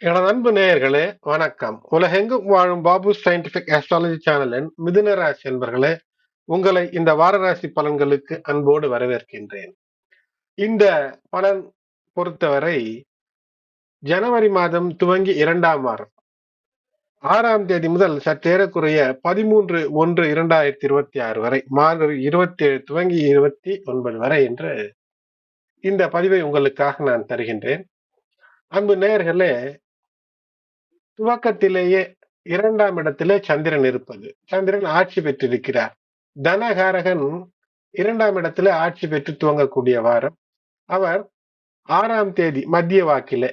எனது அன்பு நேயர்களே வணக்கம். உலகெங்கும் வாழும் பாபு சயின்டிபிக் ஆஸ்ட்ராலஜி சேனலின் மிதுன ராசி என்பர்களே உங்களை இந்த வார ராசி பலன்களுக்கு அன்போடு வரவேற்கின்றேன். இந்த பலன் பொறுத்தவரை ஜனவரி மாதம் துவங்கி இரண்டாம் வாரம். ஆறாம் தேதி முதல் சற்றேறக்குறைய பதிமூன்று ஒன்று இரண்டாயிரத்தி இருபத்தி ஆறு வரை மார்கழி இருபத்தி ஏழு துவங்கி இருபத்தி ஒன்பது வரை என்று இந்த பதிவை உங்களுக்காக நான் தருகின்றேன். அன்பு நேயர்களே துவக்கத்திலேயே இரண்டாம் இடத்திலே சந்திரன் இருப்பது. சந்திரன் ஆட்சி பெற்றிருக்கிறார். தனகாரகன் இரண்டாம் இடத்துல ஆட்சி பெற்று துவங்கக்கூடிய வாரம். அவர் ஆறாம் தேதி மத்திய வாக்கிலே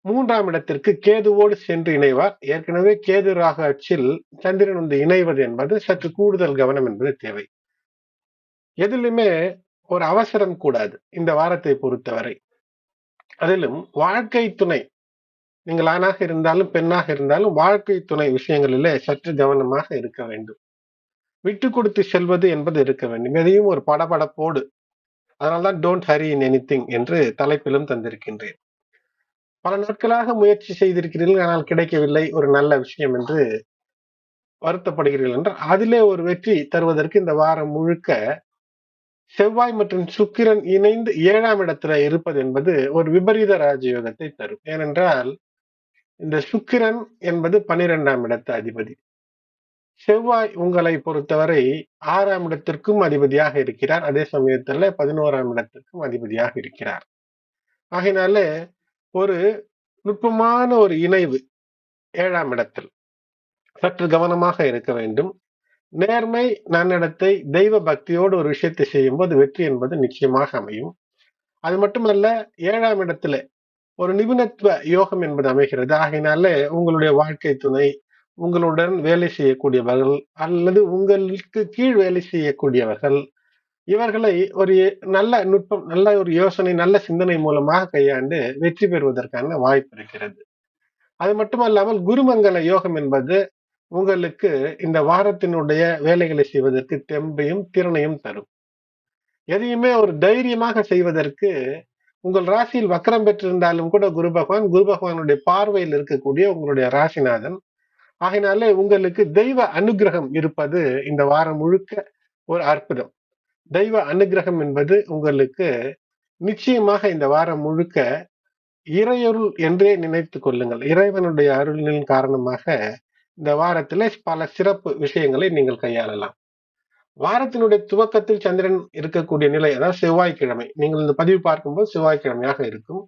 மூன்றாம் இடத்திற்கு கேதுவோடு சென்று இணைவார். ஏற்கனவே கேது ராக அச்சில் சந்திரன் வந்து இணைவது என்பது சற்று கூடுதல் கவனம் என்பது தேவை. எதிலுமே ஒரு அவசரம் கூடாது இந்த வாரத்தை பொறுத்தவரை. அதிலும் வாழ்க்கை துணை நீங்கள் ஆணாக இருந்தாலும் பெண்ணாக இருந்தாலும் வாழ்க்கை துணை விஷயங்களிலே சற்று கவனமாக இருக்க வேண்டும். விட்டு கொடுத்து செல்வது என்பது இருக்க வேண்டும். எதையும் ஒரு படபடப்போடு அதனால்தான் டோன்ட் ஹரி இன் எனி என்று தலைப்பிலும் தந்திருக்கின்றேன். பல நாட்களாக முயற்சி செய்திருக்கிறீர்கள் ஆனால் கிடைக்கவில்லை. ஒரு நல்ல விஷயம் என்று வருத்தப்படுகிறீர்கள் என்றால் அதிலே ஒரு வெற்றி தருவதற்கு இந்த வாரம் முழுக்க செவ்வாய் மற்றும் சுக்கிரன் இணைந்து ஏழாம் இடத்துல இருப்பது என்பது ஒரு விபரீத ராஜயோகத்தை தரும். ஏனென்றால் இந்த சுக்கிரன் என்பது பனிரெண்டாம் இடத்து அதிபதி. செவ்வாய் உங்களை பொறுத்தவரை ஆறாம் இடத்திற்கும் அதிபதியாக இருக்கிறார். அதே சமயத்துல பதினோராம் இடத்திற்கும் அதிபதியாக இருக்கிறார். ஆகினால ஒரு நுட்பமான ஒரு இணைவு ஏழாம் இடத்தில். சற்று கவனமாக இருக்க வேண்டும். நேர்மை நன்னடத்தை தெய்வ பக்தியோடு ஒரு விஷயத்தை செய்யும்போது வெற்றி என்பது நிச்சயமாக அமையும். அது மட்டுமல்ல ஏழாம் இடத்துல ஒரு நிபுணத்துவ யோகம் என்பது அமைகிறது. ஆகையினால உங்களுடைய வாழ்க்கை துணை உங்களுடன் வேலை செய்யக்கூடியவர்கள் அல்லது உங்களுக்கு கீழ் வேலை செய்யக்கூடியவர்கள் இவர்களை ஒரு நல்ல நுட்பம் நல்ல ஒரு யோசனை நல்ல சிந்தனை மூலமாக கையாண்டு வெற்றி பெறுவதற்கான வாய்ப்பு இருக்கிறது. அது மட்டுமல்லாமல் குருமங்கல யோகம் என்பது உங்களுக்கு இந்த வாரத்தினுடைய வேலைகளை செய்வதற்கு தெம்பையும் திறனையும் தரும். எதையுமே ஒரு தைரியமாக செய்வதற்கு உங்கள் ராசியில் வக்கரம் பெற்றிருந்தாலும் கூட குரு பகவான் குரு பகவானுடைய பார்வையில் இருக்கக்கூடிய உங்களுடைய ராசிநாதன். ஆகினாலே உங்களுக்கு தெய்வ அனுகிரகம் இருப்பது இந்த வாரம் முழுக்க ஒரு அற்புதம். தெய்வ அனுகிரகம் என்பது உங்களுக்கு நிச்சயமாக இந்த வாரம் முழுக்க இறையருள் என்றே நினைத்து கொள்ளுங்கள். இறைவனுடைய அருளின் காரணமாக இந்த வாரத்திலே பல சிறப்பு விஷயங்களை நீங்கள் கையாளலாம். வாரத்தினுடைய துவக்கத்தில் சந்திரன் இருக்கக்கூடிய நிலை அதாவது செவ்வாய்க்கிழமை. நீங்கள் இந்த பதிவு பார்க்கும்போது செவ்வாய்க்கிழமையாக இருக்கும்.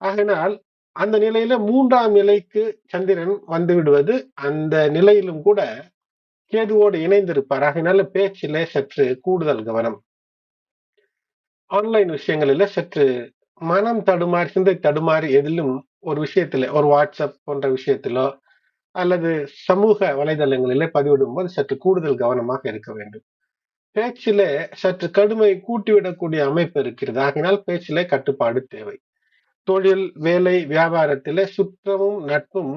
ஆகினால் அந்த நிலையில மூன்றாம் நிலைக்கு சந்திரன் வந்து விடுவது அந்த நிலையிலும் கூட கேதுவோடு இணைந்திருப்பார். ஆகினால பேச்சிலே சற்று கூடுதல் கவனம். ஆன்லைன் விஷயங்களில சற்று மனம் தடுமாறி சிந்தை தடுமாறி எதிலும் ஒரு விஷயத்துல ஒரு வாட்ஸ்அப் போன்ற விஷயத்திலோ அல்லது சமூக வலைதளங்களிலே பதிவிடும் போது சற்று கூடுதல் கவனமாக இருக்க வேண்டும். பேச்சிலே சற்று கடுமை கூட்டிவிடக்கூடிய அமைப்பு இருக்கிறது. ஆகினால் பேச்சிலே கட்டுப்பாடு தேவை. தொழில் வேலை வியாபாரத்திலே சுற்றமும் நட்பும்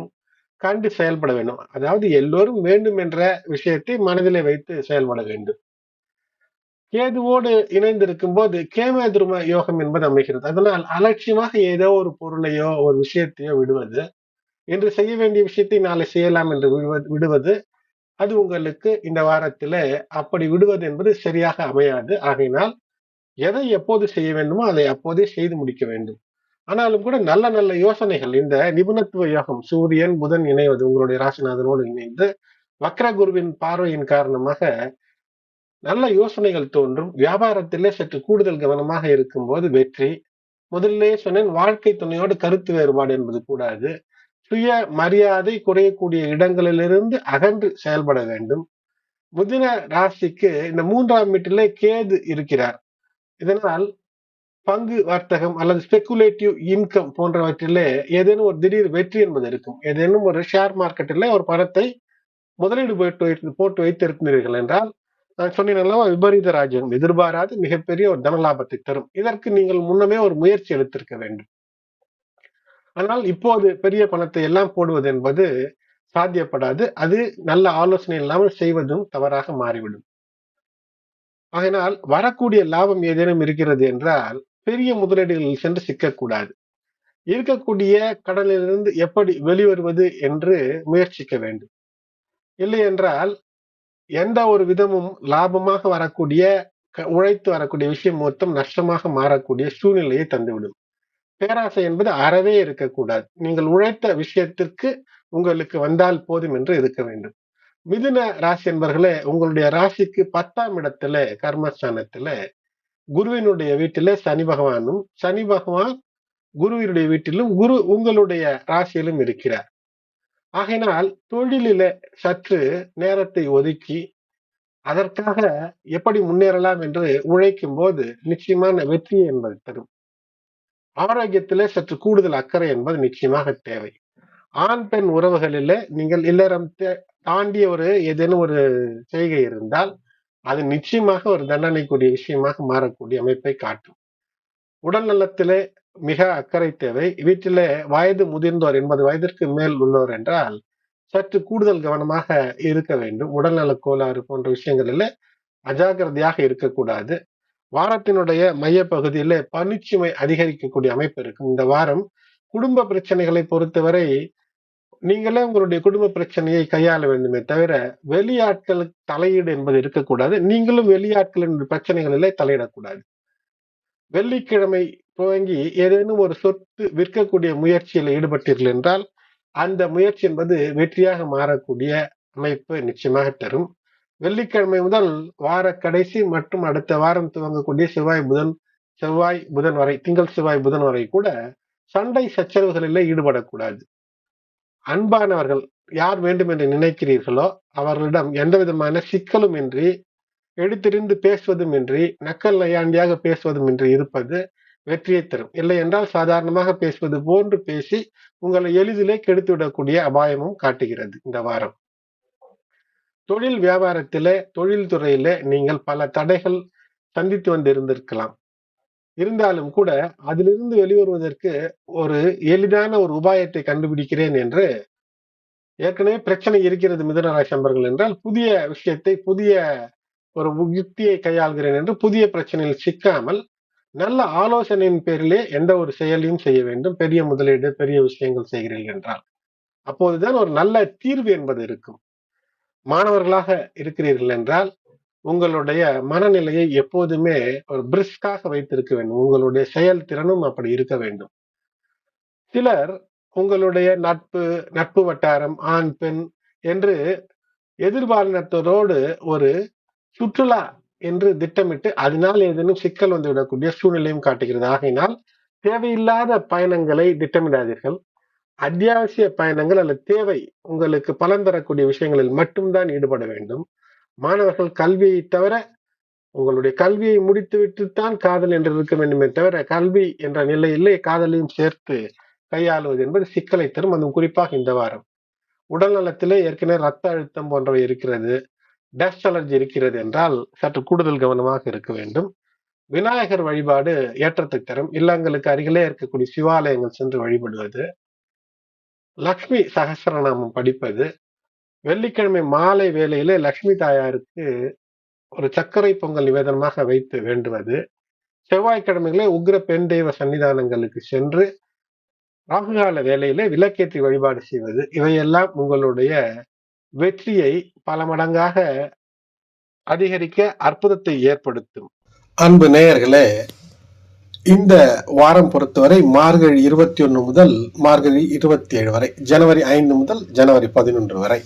கண்டு செயல்பட வேண்டும். அதாவது எல்லோரும் வேண்டும் என்ற விஷயத்தை மனதிலே வைத்து செயல்பட வேண்டும். கேதுவோடு இணைந்திருக்கும் போது கேமதுரும யோகம் என்பது அமைகிறது. அதனால் அலட்சியமாக ஏதோ ஒரு பொருளையோ ஒரு விஷயத்தையோ விடுவது இன்று செய்ய வேண்டிய விஷயத்தை நாளை செய்யலாம் என்று விடுவது அது உங்களுக்கு இந்த வாரத்துல அப்படி விடுவது என்பது சரியாக அமையாது. ஆகையினால் எதை எப்போது செய்ய வேண்டுமோ அதை அப்போதே செய்து முடிக்க வேண்டும். ஆனாலும் கூட நல்ல நல்ல யோசனைகள். இந்த நிபுணத்துவ யோகம் சூரியன் புதன் இணைவது உங்களுடைய ராசிநாதனோடு இணைந்து வக்ரகுருவின் பார்வையின் காரணமாக நல்ல யோசனைகள் தோன்றும். வியாபாரத்திலே சற்று கூடுதல் கவனமாக இருக்கும் போது வெற்றி. முதல்ல சொன்னேன் வாழ்க்கை துணையோடு கருத்து வேறுபாடு என்பது கூடாது. சுய மரியாதை குறையக்கூடிய இடங்களிலிருந்து அகன்று செயல்பட வேண்டும். முதின ராசிக்கு இந்த மூன்றாம் வீட்டிலே கேது இருக்கிறார். இதனால் பங்கு வர்த்தகம் அல்லது ஸ்பெகுலேட்டிவ் இன்கம் போன்றவற்றிலே ஏதேனும் ஒரு திடீர் வெற்றி என்பது இருக்கும். ஏதேனும் ஒரு ஷேர் மார்க்கெட்டில் ஒரு பணத்தை முதலீடு போட்டு போட்டு வைத்திருந்தீர்கள் என்றால் நான் சொன்னீங்கல்லவா விபரீத ராஜ்யம் எதிர்பாராது மிகப்பெரிய ஒரு தனலாபத்தை தரும். இதற்கு நீங்கள் முன்னமே ஒரு முயற்சி எடுத்திருக்க வேண்டும். ஆனால் இப்போது பெரிய பணத்தை எல்லாம் போடுவது என்பது சாத்தியப்படாது. அது நல்ல ஆலோசனை இல்லாமல் செய்வதும் தவறாக மாறிவிடும். அதனால் வரக்கூடிய லாபம் ஏதேனும் இருக்கிறது என்றால் பெரிய முதலீடுகளில் சென்று சிக்கக்கூடாது. இருக்கக்கூடிய கடலிலிருந்து எப்படி வெளிவருவது என்று முயற்சிக்க வேண்டும். இல்லை என்றால் எந்த ஒரு விதமும் லாபமாக வரக்கூடிய க- உழைத்து வரக்கூடிய விஷயம் மொத்தம் நஷ்டமாக மாறக்கூடிய சூழ்நிலையை தந்துவிடும். பேராசை என்பது அறவே இருக்கக்கூடாது. நீங்கள் உழைத்த விஷயத்திற்கு உங்களுக்கு வந்தால் போதும் என்று இருக்க வேண்டும். மிதுன ராசி என்பர்களே உங்களுடைய ராசிக்கு பத்தாம் இடத்துல கர்மஸ்தானத்துல குருவினுடைய வீட்டிலே சனி பகவானும் சனி பகவான் குருவினுடைய வீட்டிலும் குரு உங்களுடைய ராசியிலும் இருக்கிறார். ஆகையினால் தொழிலில சற்று நேரத்தை ஒதுக்கி அதற்காக எப்படி முன்னேறலாம் என்று உழைக்கும் போது நிச்சயமான வெற்றி என்பது தரும். ஆரோக்கியத்திலே சற்று கூடுதல் அக்கறை என்பது நிச்சயமாக தேவை. ஆண் பெண் உறவுகளிலே நீங்கள் இல்லறம் தே- தாண்டிய ஒரு ஏதேனும் ஒரு செய்கை இருந்தால் அது நிச்சயமாக ஒரு தண்டனைக்குரிய விஷயமாக மாறக்கூடிய அமைப்பை காட்டும். உடல் நலத்திலே மிக அக்கறை தேவை. வீட்டிலே வயது முதிர்ந்தோர் எண்பது வயதிற்கு மேல் உள்ளோர் என்றால் சற்று கூடுதல் கவனமாக இருக்க வேண்டும். உடல்நல கோளாறு போன்ற விஷயங்களில் அஜாக்கிரதையாக இருக்கக்கூடாது. வாரத்தினுடைய மைய பகுதியிலே பணிச்சுமை அதிகரிக்கக்கூடிய அமைப்பு இருக்கும் இந்த வாரம் குடும்ப பிரச்சனைகளை பொறுத்தவரை நீங்களே உங்களுடைய குடும்ப பிரச்சனையை கையாள வேண்டுமே தவிர வெளியாட்களுக்கு தலையீடு என்பது இருக்கக்கூடாது. நீங்களும் வெளியாட்களின் பிரச்சனைகளிலே தலையிடக்கூடாது. வெள்ளிக்கிழமை துவங்கி ஏதேனும் ஒரு சொத்து விற்கக்கூடிய முயற்சியில் ஈடுபட்டீர்கள் என்றால் அந்த முயற்சி என்பது வெற்றியாக மாறக்கூடிய அமைப்பு நிச்சயமாக தரும். வெள்ளிக்கிழமை முதல் வார கடைசி மற்றும் அடுத்த வாரம் துவங்கக்கூடிய செவ்வாய் புதன் செவ்வாய் புதன் வரை திங்கள் செவ்வாய் புதன் வரை கூட சண்டை சச்சரவுகளிலே ஈடுபடக்கூடாது. அன்பானவர்கள் யார் வேண்டும் என்று நினைக்கிறீர்களோ அவர்களிடம் எந்த விதமான சிக்கலும் இன்றி எடுத்திருந்து பேசுவதும் இன்றி நக்கல் நையாண்டியாக பேசுவதும் இன்றி இருப்பது வெற்றியை தரும். இல்லை என்றால் சாதாரணமாக பேசுவது போன்று பேசி உங்களை எளிதிலே கெடுத்துவிடக்கூடிய அபாயமும் காட்டுகிறது இந்த வாரம். தொழில் வியாபாரத்திலே தொழில்துறையிலே நீங்கள் பல தடைகள் சந்தித்து வந்திருந்திருக்கலாம். இருந்தாலும் கூட அதிலிருந்து வெளிவருவதற்கு ஒரு எளிதான ஒரு உபாயத்தை கண்டுபிடிக்கிறேன் என்று ஏற்கனவே பிரச்சனை இருக்கிறது மிதுனராசி அன்பர்கள் என்றால் புதிய விஷயத்தை புதிய ஒரு யுக்தியை கையாள்கிறேன் என்று புதிய பிரச்சனையில் சிக்காமல் நல்ல ஆலோசனையின் பேரிலே எந்த ஒரு செயலையும் செய்ய வேண்டும். பெரிய முதலீடு பெரிய விஷயங்கள் செய்கிறீர்கள் என்றால். அப்போதுதான் ஒரு நல்ல தீர்வு என்பது இருக்கும். மாணவர்களாக இருக்கிறீர்கள் என்றால் உங்களுடைய மனநிலையை எப்போதுமே ஒரு பிரிஸ்காக வைத்திருக்க வேண்டும். உங்களுடைய செயல்திறனும் அப்படி இருக்க வேண்டும். சிலர் உங்களுடைய நட்பு நட்பு வட்டாரம் ஆண் பெண் என்று எதிர்பாலினத்தரோடு ஒரு சுற்றுலா என்று திட்டமிட்டு அதனால் ஏதேனும் சிக்கல் வந்து விடக்கூடிய சூழ்நிலையும் காட்டுகிறது. ஆகையினால் தேவையில்லாத பயணங்களை திட்டமிடாதீர்கள். அத்தியாவசிய பயணங்கள் அல்லது தேவை உங்களுக்கு பலன் தரக்கூடிய விஷயங்களில் மட்டும்தான் ஈடுபட வேண்டும். மாணவர்கள் கல்வியை தவிர உங்களுடைய கல்வியை முடித்துவிட்டு தான் காதல் என்று இருக்க வேண்டுமே தவிர கல்வி என்ற நிலையிலே காதலையும் சேர்த்து கையாளுவது என்பது சிக்கலை தரும். அதுவும் குறிப்பாக இந்த வாரம். உடல் நலத்திலே ஏற்கனவே ரத்த அழுத்தம் போன்றவை இருக்கிறது. டஸ்ட் அலர்ஜி இருக்கிறது என்றால் சற்று கூடுதல் கவனமாக இருக்க வேண்டும். விநாயகர் வழிபாடு ஏற்றத்துக்கு தரும். இல்லங்களுக்கு அருகிலே இருக்கக்கூடிய சிவாலயங்கள் சென்று வழிபடுவது. லக்ஷ்மி சகஸ்ரநாமம் படிப்பது வெள்ளிக்கிழமை மாலை வேளையில லக்ஷ்மி தாயாருக்கு ஒரு சர்க்கரை பொங்கல் நிவேதனமாக வைத்து வேண்டுவது. செவ்வாய்க்கிழமைகளே உக்ர பெண் தெய்வ சன்னிதானங்களுக்கு சென்று ராகுகால வேலையிலே விளக்கேற்றி வழிபாடு செய்வது. இவையெல்லாம் உங்களுடைய வெற்றியை பல மடங்காக அதிகரிக்க அற்புதத்தை ஏற்படுத்தும். அன்பு நேயர்களே இந்த வாரம் பொறுத்தவரை மார்கழி இருபத்தி ஒன்று முதல் மார்கழி இருபத்தி ஏழு வரை ஜனவரி ஐந்து முதல் ஜனவரி பதினொன்று வரை.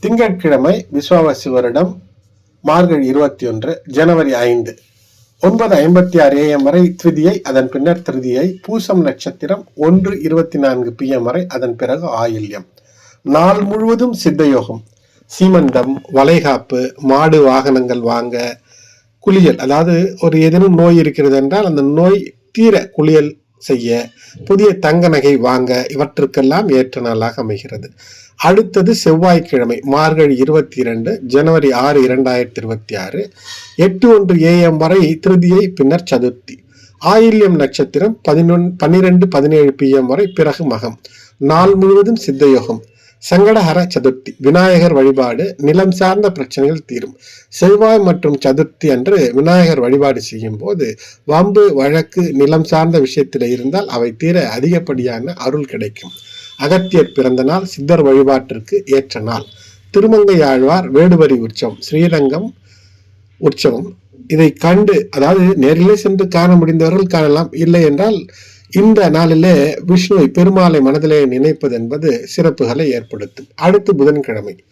திங்கட்கிழமை விஸ்வாவசி வருடம் மார்கழி இருபத்தி ஒன்று ஜனவரி ஐந்து. ஒன்பது ஐம்பத்தி ஆறு ஏஎம் வரை திருதியை அதன் பின்னர் திருதியை பூசம் நட்சத்திரம் ஒன்று இருபத்தி நான்கு பிஎம் வரை அதன் பிறகு ஆயில்யம். நாள் முழுவதும் சித்தயோகம். சீமந்தம் வளைகாப்பு மாடு வாகனங்கள் வாங்க குளியல் அதாவது ஒரு ஏதேனும் நோய் இருக்கிறது என்றால் அந்த நோய் தீர குளியல் செய்ய புதிய தங்க நகை வாங்க இவற்றுக்கெல்லாம் ஏற்ற நாளாக அமைகிறது. அடுத்தது செவ்வாய்க்கிழமை மார்கழி இருபத்தி இரண்டு ஜனவரி ஆறு இரண்டாயிரத்தி இருபத்தி ஆறு எட்டு ஒன்று ஏஎம் வரை திருதியை பின்னர் சதுர்த்தி. ஆயில்யம் நட்சத்திரம் பதினொன் பன்னிரெண்டு பதினேழு பிஎம் வரை பிறகு மகம். நாள் முழுவதும் சித்தயோகம் சங்கடஹர சதுர்த்தி விநாயகர் வழிபாடு நிலம் சார்ந்த பிரச்சனைகள் தீரும். செவ்வாய் மற்றும் சதுர்த்தி அன்று விநாயகர் வழிபாடு செய்யும் போது வம்பு வழக்கு நிலம் சார்ந்த விஷயத்தில் இருந்தால் அவை தீர அதிகப்படியான அருள் கிடைக்கும். அகத்தியர் பிறந்த நாள் சித்தர் வழிபாட்டிற்கு ஏற்ற நாள். திருமங்கை ஆழ்வார் வேடுவரி உற்சவம் ஸ்ரீரங்கம் உற்சவம். இதை கண்டு அதாவது நேரிலே சென்று காண முடிந்தவர்கள் காணலாம். இல்லை என்றால் இந்த நாளிலே விஷ்ணுவை பெருமாளை மனதிலே நினைப்பது என்பது சிறப்புகளை ஏற்படுத்தும். அடுத்து புதன்கிழமை.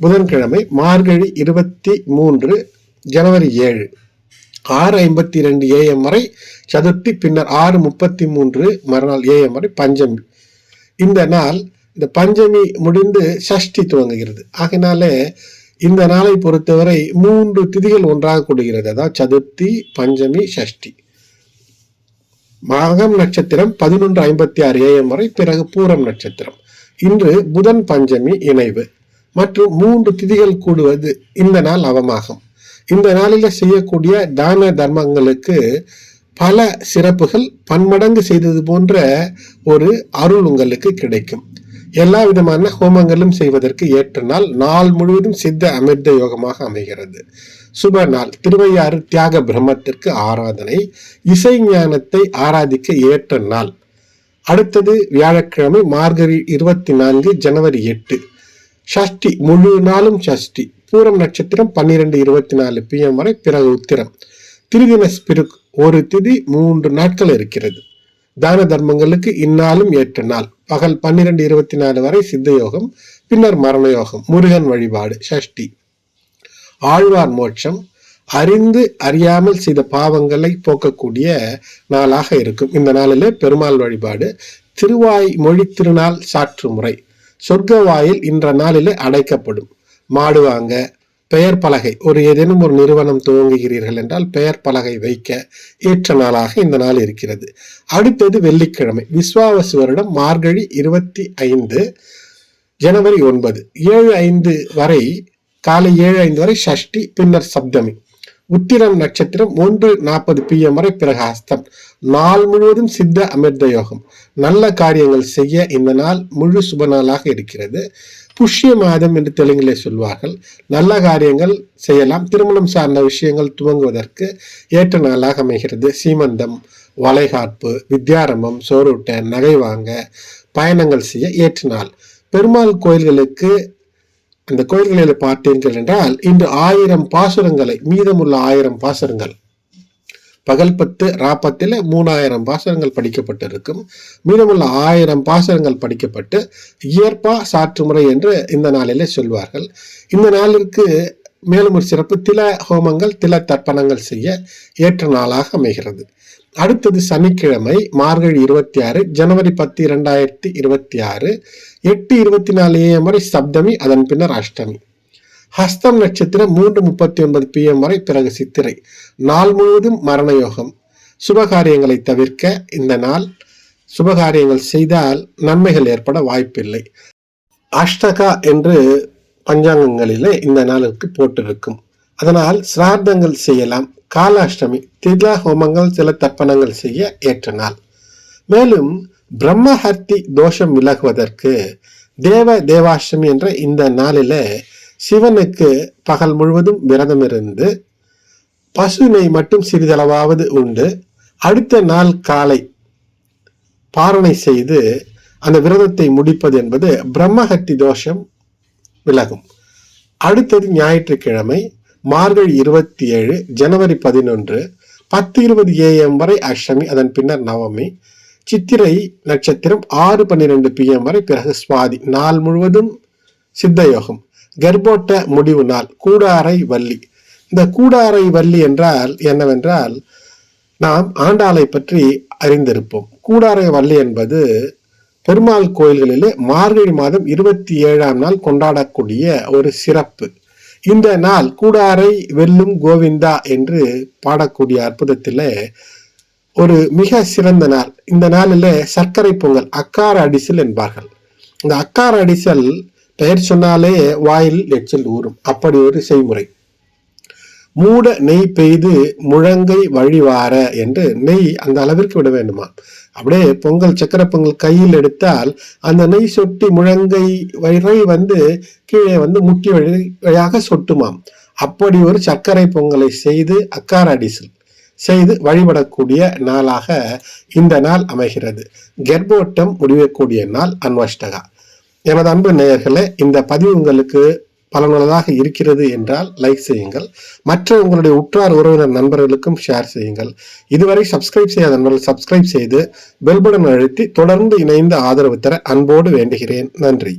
புதன்கிழமை மார்கழி இருபத்தி மூன்று ஜனவரி ஏழு. ஆறு ஐம்பத்தி ரெண்டு ஏஎம் வரை சதுர்த்தி பின்னர் ஆறு முப்பத்தி மூன்று மறுநாள் ஏஎம் வரை பஞ்சமி. இந்த நாள் இந்த பஞ்சமி முடிந்து சஷ்டி துவங்குகிறது. ஆகினாலே இந்த நாளை பொறுத்தவரை மூன்று திதிகள் ஒன்றாக கூடுகிறது. அதாவது சதுர்த்தி பஞ்சமி சஷ்டி. மகம் நட்சத்திரம் பதினொன்று ஐம்பத்தி ஆறு ஏஎம் வரை பிறகு பூரம் நட்சத்திரம். இன்று புதன் பஞ்சமி இணைவு. மற்றும் மூன்று திதிகள் கூடுவது இந்த நாள் அவமாகும். இந்த நாளில் செய்யக்கூடிய தான தர்மங்களுக்கு பல சிறப்புகள் பன்மடங்கு செய்தது போன்ற ஒரு அருள் உங்களுக்கு கிடைக்கும். எல்லா விதமான ஹோமங்களும் செய்வதற்கு ஏற்ற நாள் நாள் முழுவதும் சித்த அமிர்த யோகமாக அமைகிறது. சுப நாள் திருவையாறு தியாக பிரம்மத்திற்கு ஆராதனை இசை ஞானத்தை ஆராதிக்க ஏற்ற நாள். அடுத்தது வியாழக்கிழமை மார்கழி இருபத்தி நான்கு ஜனவரி எட்டு. ஷஷ்டி முழு நாளும் ஷஷ்டி. பூரம் நட்சத்திரம் பன்னிரெண்டு இருபத்தி நாலு பிஎம் வரை பிறகு உத்திரம். திருதின ஸ்பிருக் ஒரு திதி மூன்று நாட்கள் இருக்கிறது. தான தர்மங்களுக்கு இந்நாளும் ஏற்ற நாள். பகல் பன்னிரெண்டு இருபத்தி நாலு வரை சித்த யோகம் பின்னர் மரண யோகம் முருகன் வழிபாடு ஷஷ்டி. ஆழ்வார் மோட்சம் அறிந்து அறியாமல் செய்த பாவங்களை போக்கக்கூடிய நாளாக இருக்கும். இந்த நாளிலே பெருமாள் வழிபாடு திருவாய் மொழி திருநாள் சாற்று முறை. சொர்க்க வாயில் இன்ற நாளிலே அடைக்கப்படும். மாடு வாங்க பெயர் பலகை. ஒரு ஏதேனும் ஒரு நிறுவனம் துவங்குகிறீர்கள் என்றால் பெயர் பலகை வைக்க ஏற்ற நாளாக இந்த நாள் இருக்கிறது. அடுத்தது வெள்ளிக்கிழமை விஸ்வாவசு வருடம் மார்கழி இருபத்தி ஐந்து ஜனவரி ஒன்பது. ஏழு ஐந்து வரை காலை ஏழு ஐந்து வரை ஷஷ்டி பின்னர் சப்தமி. உத்திரம் நட்சத்திரம் ஒன்று நாற்பது பிஎம் வரை பிறகு நாள் முழுவதும் சித்த அமிர்த யோகம். நல்ல காரியங்கள் செய்ய இந்த நாள் முழு சுப நாளாக இருக்கிறது. புஷ்ய மாதம் என்று தெலுங்கிலே சொல்வார்கள். நல்ல காரியங்கள் செய்யலாம். திருமணம் சார்ந்த விஷயங்கள் துவங்குவதற்கு ஏற்ற நாளாக அமைகிறது. சீமந்தம் வளைகாப்பு வித்யாரம்பம் சோறுட்ட நகை வாங்க பயணங்கள் செய்ய ஏற்ற நாள். பெருமாள் கோயில்களுக்கு அந்த கோயில்களில் பார்த்தீர்கள் என்றால் இன்று ஆயிரம் பாசுரங்களை மீதமுள்ள ஆயிரம் பாசுரங்கள் பகல் பத்து ராப்பத்தில் மூணாயிரம் பாசனங்கள் படிக்கப்பட்டிருக்கும். மீதமுள்ள ஆயிரம் பாசனங்கள் படிக்கப்பட்டு இயற்பா சாற்றுமுறை என்று இந்த நாளிலே சொல்வார்கள். இந்த நாளிற்கு மேலும் ஒரு சிறப்பு தில ஹோமங்கள் தில தர்ப்பணங்கள் செய்ய ஏற்ற நாளாக அமைகிறது. அடுத்தது சனிக்கிழமை மார்கழி இருபத்தி ஆறு ஜனவரி பத்து இரண்டாயிரத்தி இருபத்தி ஆறு எட்டு இருபத்தி நாலு ஏஎம் வரை சப்தமி அதன் பின்னர் அஷ்டமி. ஹஸ்தம் நட்சத்திரம் மூன்று முப்பத்தி ஒன்பது பிஎம் வரை பிறகு சித்திரை. நாள் முழுவதும் மரண யோகம் சுபகாரியங்களை தவிர்க்க இந்த நாள் சுபகாரியங்கள் செய்தால் நன்மைகள் ஏற்பட வாய்ப்பில்லை. அஷ்டகா என்று பஞ்சாங்கங்களிலே இந்த நாளுக்கு போட்டிருக்கும். அதனால் சிரார்த்தங்கள் செய்யலாம். காலாஷ்டமி தில ஹோமங்கள் சில தர்ப்பணங்கள் செய்ய ஏற்ற நாள். மேலும் பிரம்மஹர்த்தி தோஷம் விலகுவதற்கு தேவ தேவாஷ்டமி என்ற இந்த நாளில சிவனுக்கு பகல் முழுவதும் விரதம் இருந்து பசுனை மட்டும் சிறிதளவாவது உண்டு. அடுத்த நாள் காலை பாரணை செய்து அந்த விரதத்தை முடிப்பது என்பது பிரம்மஹத்தி தோஷம் விலகும். அடுத்தது ஞாயிற்றுக்கிழமை மார்கழி இருபத்தி ஏழு ஜனவரி பதினொன்று பத்து இருபது ஏஎம் வரை அஷ்டமி அதன் பின்னர் நவமி சித்திரை நட்சத்திரம் ஆறு பன்னிரெண்டு பிஎம் வரை பிறகு சுவாதி நாள் முழுவதும் சித்தயோகம். கர்ப்போட்ட முடிவு நாள் கூடாரை வள்ளி. இந்த கூடாரை வள்ளி என்றால் என்னவென்றால் நாம் ஆண்டாளை பற்றி அறிந்திருப்போம். கூடாரை வள்ளி என்பது பெருமாள் கோயில்களிலே மார்கழி மாதம் இருபத்தி ஏழாம் நாள் கொண்டாடக்கூடிய ஒரு சிறப்பு. இந்த நாள் கூடாரை வெல்லும் கோவிந்தா என்று பாடக்கூடிய அற்புதத்தில் ஒரு மிக சிறந்த நாள். இந்த நாளில் சர்க்கரை பொங்கல் அக்கார அடிசல் என்பார்கள். இந்த அக்கார அடிசல் பெயர் சொன்னாலே வாயில் எச்சல் ஊறும். அப்படி ஒரு செய்முறை. மூட நெய் பெய்து முழங்கை வழிவார என்று நெய் அந்த அளவிற்கு விட வேண்டுமா? அப்படியே பொங்கல் சக்கரை பொங்கல் கையில் எடுத்தால் அந்த நெய் சொட்டி முழங்கை வரை வந்து கீழே வந்து முட்டி வழி வழியாக சொட்டுமாம். அப்படி ஒரு சர்க்கரை பொங்கலை செய்து அக்காராடிசில் செய்து வழிபடக்கூடிய நாளாக இந்த நாள் அமைகிறது. கெர்போட்டம் முடியக்கூடிய நாள் அன்வஷ்டகா. எனது அன்பு நேயர்களே இந்த பதிவு உங்களுக்கு பலனுள்ளதாக இருக்கிறது என்றால் லைக் செய்யுங்கள். மற்ற உங்களுடைய உற்றார் உறவினர் நண்பர்களுக்கும் ஷேர் செய்யுங்கள். இதுவரை சப்ஸ்கிரைப் செய்யாத நண்பர்கள் சப்ஸ்கிரைப் செய்து பெல் பட்டன் அழுத்தி தொடர்ந்து இணைந்து ஆதரவு தர அன்போடு வேண்டுகிறேன். நன்றி.